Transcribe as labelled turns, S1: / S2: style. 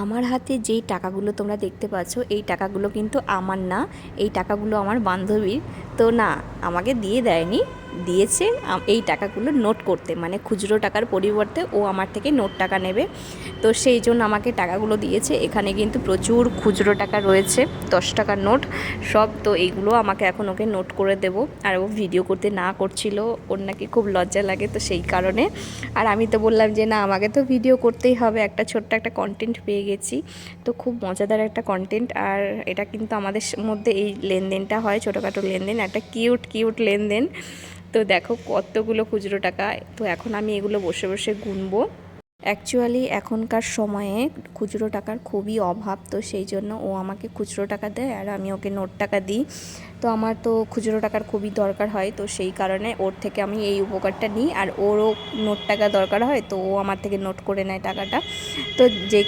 S1: আমার হাতে যেই টাকাগুলো তোমরা দেখতে পাচ্ছ, এই টাকাগুলো কিন্তু আমার না, এই টাকাগুলো আমার বান্ধবীর। তো না, আমাকে দিয়ে দেয়নি। দিয়েছে এই টাকাগুলো নোট করতে। মানে খুচরো টাকার পরিবর্তে ও আমার থেকে নোট টাকা নেবে। তো সেই জন্য আমাকে টাকাগুলো দিয়েছে। এখানে কিন্তু প্রচুর খুচরো টাকা রয়েছে, দশ টাকার নোট। সব তো এইগুলো আমাকে এখন ওকে নোট করে দেব। আর ও ভিডিও করতে না করছিল, ওর নাকি খুব লজ্জা লাগে তো সেই কারণে। আর আমি তো বললাম যে, না, আমাকে তো ভিডিও করতেই হবে। একটা ছোট্ট একটা কন্টেন্ট পেয়ে গেছি। তো খুব মজাদার একটা কন্টেন্ট আর এটা কিন্তু আমাদের মধ্যে এই লেনদেনটা হয়, ছোটোখাটো লেনদেন, একটা কিউট কিউট লেনদেন। তো দেখো কতগুলো খুচরো টাকা। তো এখন আমি এগুলো বসে বসে গুনবো। অ্যাকচুয়ালি এখনকার সময়ে খুচরো টাকার খুবই অভাব, তো সেই জন্য ও আমাকে খুচরো টাকা দেয় আর আমি ওকে নোট টাকা দিই। তো আমার তো খুচরো টাকার খুবই দরকার হয়, তো সেই কারণে ওর থেকে আমি এই উপকারটা নিই। আর ওরও নোট টাকা দরকার হয়, তো ও আমার থেকে নোট করে নেয় টাকাটা। তো যে